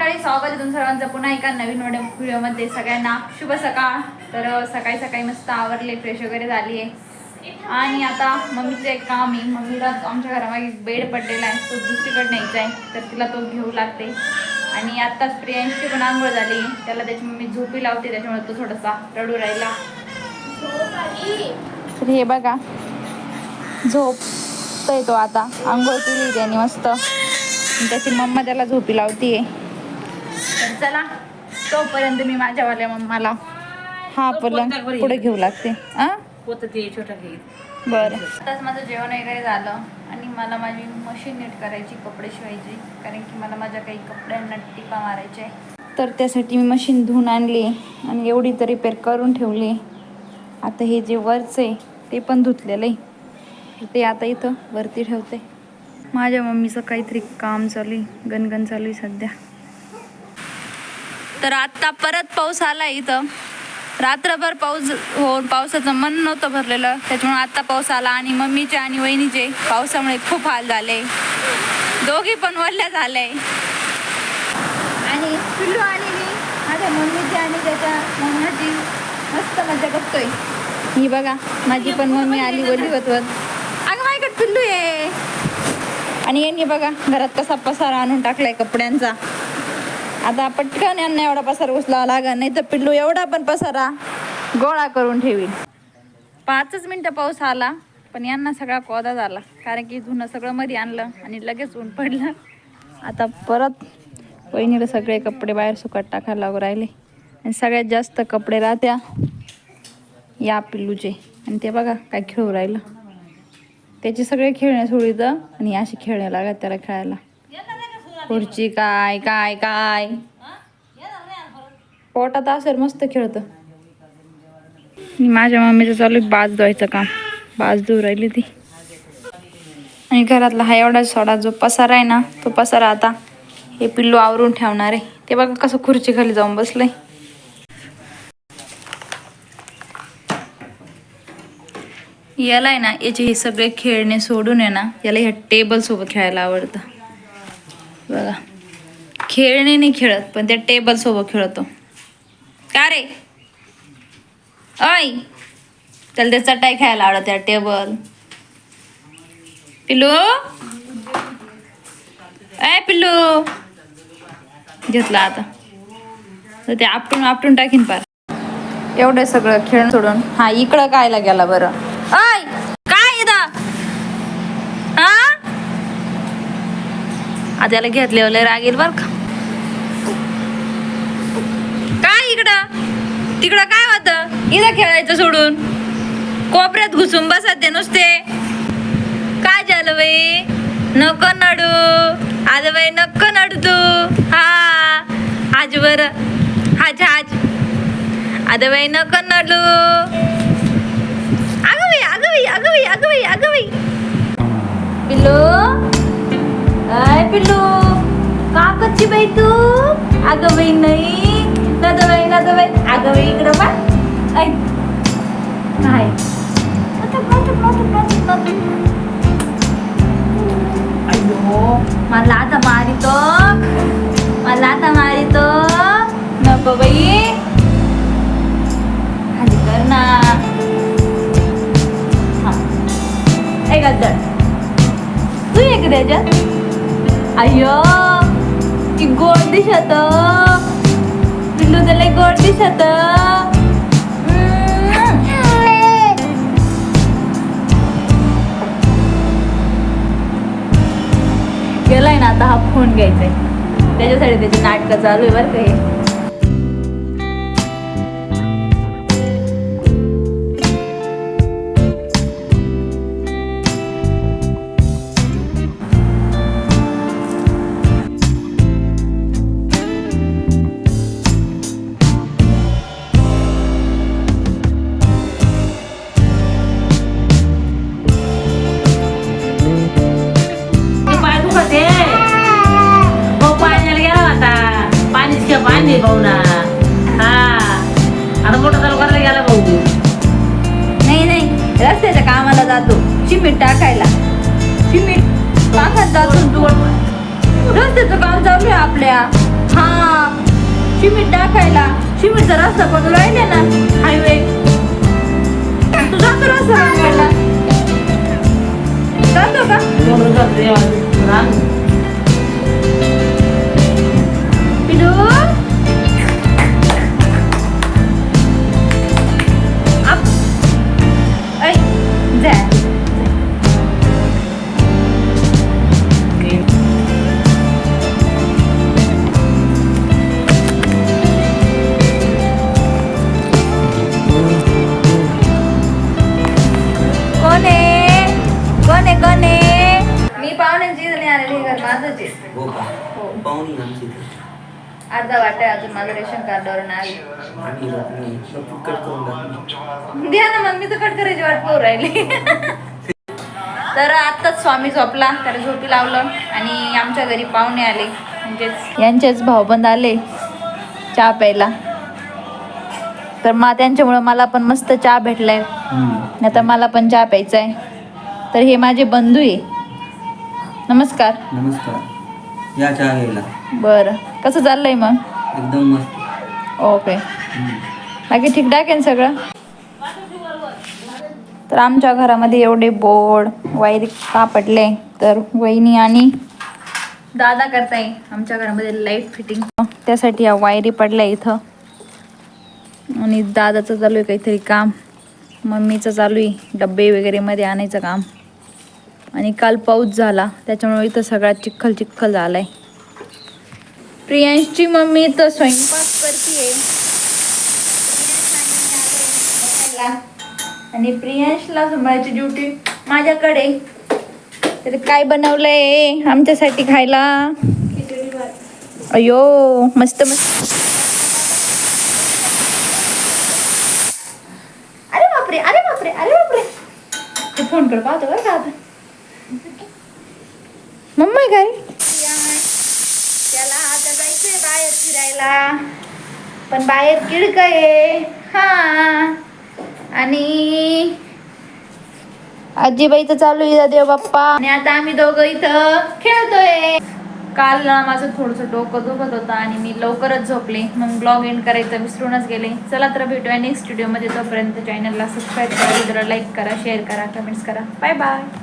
मंडळी स्वागत आहे सर्वांचं. पुन्हा एका नवीन व्हिडिओमध्ये सगळ्यांना शुभ सकाळ. तर सकाळी सकाळी मस्त आवरले फ्रेश वगैरे झाली आहे. आणि आता मम्मीचं एक काम आहे. मम्मीला आमच्या घरामागे बेड पडलेला आहे. तो दुसरीकडे न्यायचा आहे. तर तिला तो घेऊ लागते. आणि आत्ताच प्रियांशी पण आंघोळ झाली त्याला त्याची मम्मी झोपी लावते. त्याच्यामुळे तो थोडासा रडू राहिला. तर हे बघा. झोपतोय तो आता. आंघोळ केली त्याने मस्त. त्याची मम्मा त्याला झोपी लावतीये. चला तोपर्यंत मी माझ्यावाल्या मम्माला हा पलंग पुढे घेऊ लागते. घे बरं. आताच माझं जेवण वगैरे झालं आणि मला माझी मशीन नीट करायची कपडे शिवायची कारण की मला माझ्या काही कपड्यांना टिपा मारायच्या आहे तर त्यासाठी मी मशीन धुवून आणली आणि एवढी तर रिपेअर करून ठेवली. आता हे जे वरचं आहे ते पण धुतलेलं आहे. ते आता इथं वरती ठेवते. माझ्या मम्मीचं काहीतरी काम चालू आहे गणगण चालू आहे सध्या. तर आत्ता परत पाऊस आला इथं. रात्रभर पाऊस हो पावसाचं मन नव्हतं भरलेलं. त्याच्यामुळे आत्ता पाऊस आला आणि मम्मीचे आणि वहिनीचे पावसामुळे खूप हाल झाले. दोघी पण वल्ल्या झाले. आणि पिल्लू आलेली माझ्या मम्मीची आणि त्याच्या मम्माची मस्त मजा करतोय. ही बघा माझी पण मम्मी आली बोलली होत अगं माझ्याकडे पिल्लू आहे. आणि यांनी बघा घरात कसा पसारा आणून टाकलाय कपड्यांचा. आता पटकन यांना एवढा पसार उचलावा लागेल नाही तर पिल्लू एवढा पण पसारा गोळा करून ठेवील पाचच मिनटं पाऊस आला पण यांना सगळा कोदा झाला. कारण की धुणं सगळं मध्ये आणलं आणि लगेच ऊन पडलं. आता परत वहिनीला सगळे कपडे बाहेर सुकत टाकायला लागू राहिले. आणि सगळ्यात जास्त कपडे राहत्या या पिल्लूचे. आणि ते बघा काय खेळू राहिलं. त्याचे सगळे खेळणे सोडितं आणि असे खेळणे लागत त्याला खेळायला. खुर्ची काय काय काय? पोटात असेल मस्त खेळतं. माझ्या मम्मीचं चालू आहे बाज धुवायचं काम. बाज धुवू राहिली ती. आणि घरातला हा एवढा सोडा जो पसारा आहे ना तो पसारा आता हे पिल्लू आवरून ठेवणार आहे. ते बघा कसं खुर्ची खाली जाऊन बसलंय. याला आहे ना याचे हे सगळे खेळणे सोडून आहे ना याला ह्या टेबल सोबत खेळायला आवडतं. बघा. खेळणे नाही खेळत पण त्या टेबलसोबत खेळतो. का रे? ऐ! त्याला ते चटाई खायला आवडत त्या टेबल पिल्लू? ऐ पिल्लू! घेतला आता. तर ते आपटून आपटून टाकीन पार. एवढं सगळं खेळ सोडून. हा इकडं कायला गेला बरं ऐ काय इथं हा त्याला घेतल्यावर लय राग येईल बर का. काय इकडं? तिकडं काय होतं? इथं खेळायचं सोडून. कोपऱ्यात घुसून बसत ते नुसते. काय झालं बाई? नको नडू. आज बाई नको नडू तू. हा. आज बर. हाज हाज आज बाई नको नडू. अगं बाई अगं बाई अगं बाई अगं बाई अगं बाई. पिल्लू का कच्ची बाई तू अगं बाई नाही नद बाई नद बाई अगं बाई इकडं बा ऐ काय अयो मला आता मारितो मला आता मारितो नको बाई खाली कर ना हा ऐ गद्दर तू एक त्याच्यात अय्यो ती गोड दिसत. पिल्लू त्याला गोड दिसत. गेलाय ना आता हा फोन घ्यायचाय. त्याच्यासाठी त्याची नाटकं चालू आहे बरं का पाणीच घ्या पाणी भाऊ ना. हा. आता मोठा चालू गेला भाऊ नाही नाही. रस्त्याच्या कामाला जातो. सिमेंट टाकायला. सिमेंट टाकत जातो तू. रस्त्याचं काम चालू आहे आपल्या. हा. सिमेंट टाकायला. सिमेंटचा रस्ता पडू राहिले ना? पाहुणी आमची इथे. अर्धा वाटा आहे अजून माझं रेशन कार्डावर आली आम्ही जात नाही लवकर कट करून टाकतो. द्या ना मग मी तर कट करायची वाट पाहू राहिली. तर आत्ताच स्वामी झोपला त्याला झोपी लावलं आणि आमच्या घरी पाहुणे आले. म्हणजेच यांचेच भाऊबंद आले चहा प्यायला. तर मा त्यांच्यामुळं मला पण मस्त चहा भेटलाय. आता मला पण चहा प्यायचा आहे तर हे माझे बंधू आहे. नमस्कार. नमस्कार. या चहा घ्यायला बरं. कसं चाललंय मग? एकदम मस्त. ओके. बाकी ठीकठाक आहे ना सगळं? तर आमच्या घरामध्ये एवढे बोर्ड वायरी कापडले तर वहिनी आणि दादा करताय. आमच्या घरामध्ये लाइट फिटिंग त्यासाठी या वायरी पडल्या इथं. आणि दादाचं चालू आहे काहीतरी काम. मम्मीचं चालू आहे. डब्बे वगैरे मध्ये आणायचं काम. आणि काल पाऊस झाला. त्याच्यामुळे इथं सगळा चिखल चिखल झालाय. प्रियांशची मम्मी तर स्वयंपाक करते आणि प्रियांशला सांभाळायची ड्युटी माझ्याकडे. तर काय बनवलंय आमच्यासाठी खायला? अयो मस्त मस्त. अरे बापरे अरे बापरे अरे बापरे. फोन कर पाहतो बरं का आता. मम्मा काय त्याला आता जायचंय बाहेर फिरायला. पण बाहेर किडक आहे. हा. आणि आजीबाईचं चालू आहे देव बाप्पा. आणि आता आम्ही दोघं इथं खेळतोय. काल ना माझं थोडंसं डोकं दुखत होतं आणि मी लवकरच झोपले. मग ब्लॉग एंड करायचं विसरूनच गेले. चला तर भेटूया नेक्स्ट व्हिडिओमध्ये तोपर्यंत चॅनलला सबस्क्राईब करा व्हिडिओला लाईक करा शेअर करा कमेंट्स करा. Bye bye